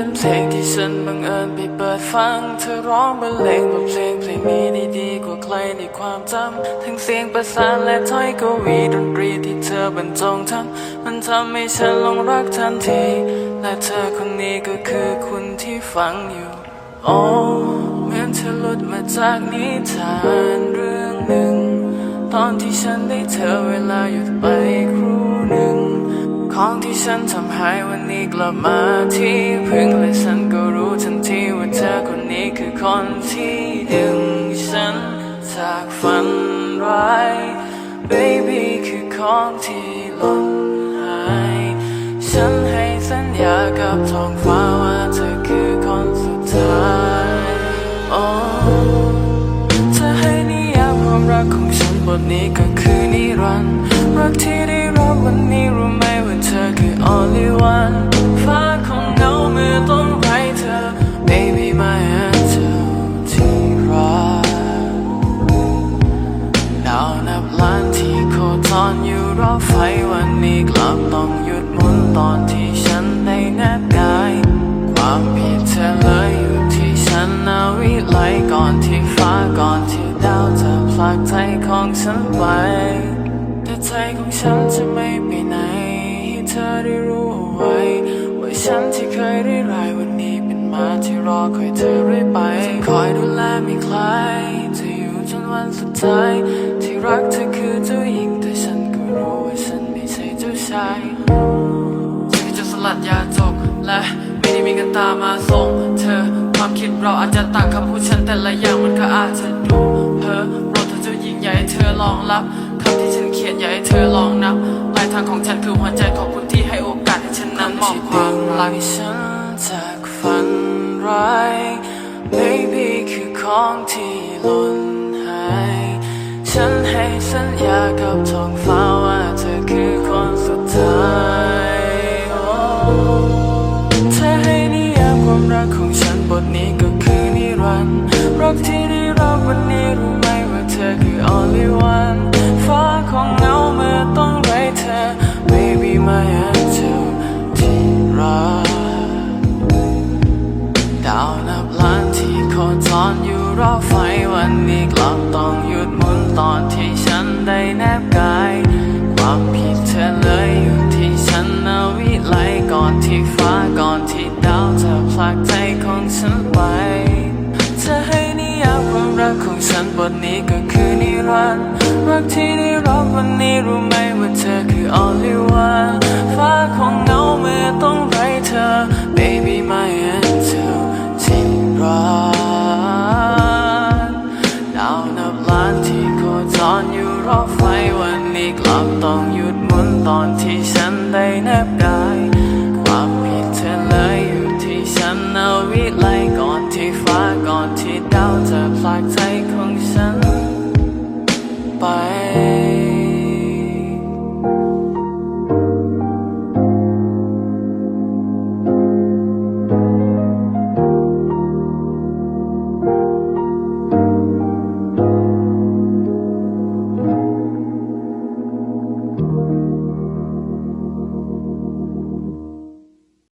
เป็นเพลงที่ฉันบังเอิญไปเปิดฟัง เธอร้องบรรเลงบทเพลงเพลงนี้ได้ดีกว่าใครในความจำ ทั้งเสียงประสานและถ้อยกวีดนตรีที่เธอบรรจงทำมันทำให้ฉันหลงรักทันที และเธอคนนี้ก็คือคุณที่ฟังอยู่โอ้เหมือนเธอหลุดมาจากนิทานเรื่องหนึ่ง ตอนที่ฉันได้เธอเวลาหยุดไปครู ของที่ฉันทำให้วันนี้กลับมาที่พึ่งและฉันก็รู้ทันทีว่าเธอคนนี้คือคนที่ดึงฉันจากฝันร้าย baby คือของที่หล่นหาย ฉันให้สัญญากับท้องฟ้าว่าเธอคือคนสุดท้ายโอ้เธอให้นิยามความรักของฉันบทนี้ก็คือนิรันดร์รักที่ได้ วันนี้รู้ไหมว่าเธอคือ only one ฟ้าคงเงาเมื่อต้องไร้เธอ baby my angel ที่รักดาวนับล้านที่โคจรอยู่รอบไฟวันนี้กลับต้องหยุดหมุนตอนที่ฉันได้แนบกายความผิดเธอเลยอยู่ที่ฉันนาวิไลก่อนที่ฟ้าก่อนที่ดาวจะผลักใจของฉันไป ใจของฉันจะไม่ไปไหนให้เธอได้รู้เอาไว้ ว่าฉันที่เคยได้รายวันนี้เป็นมาที่รอคอยเธอเรื่อยไปคอยดูแลไม่คลายจะอยู่จนวันสุดท้าย ที่รักเธอคือเจ้าหญิงแต่ฉันก็รู้ว่าฉันไม่ใช่เจ้าชายฉันก็จะสลัดยาจกและไม่ได้มีกันตามาส่งเธอความคิดเราอาจจะต่างคำพูดฉันแต่ละอย่างมันก็อาจจะดูเพ้อโปรดเธอเจ้าหญิงให้เธอลองรับางของฉันคือหัวใจขอบคุณที่ให้โอกาสให้ฉันนั้นมอบความรักให้ฉันจากฝันร้าย baby คือของที่หล่นหาย ฉันให้สัญญากับท้องฟ้าว่าเธอคือคนสุดท้ายโรอยู่รอบไฟวันนี้กลับต้องหยุดหมุนตอนที่ฉันได้แนบกาย ความผิดเธอเลยอยู่ที่ฉันนาวิไลก่อนที่ฟ้าก่อนที่ดาวจะผลักใจของฉันไปเธอให้นิยามความรักของฉันบทนี้ก็คือนิรันดร์รักที่ได้รับวันนี้รู้ไหมว่าเธอคือ only one ฟ้าคงเงาเมื่อต้อง จรอยู่รอบไฟวันนี้กลับต้องหยุดหมุนตอนที่ฉันได้แนบกาย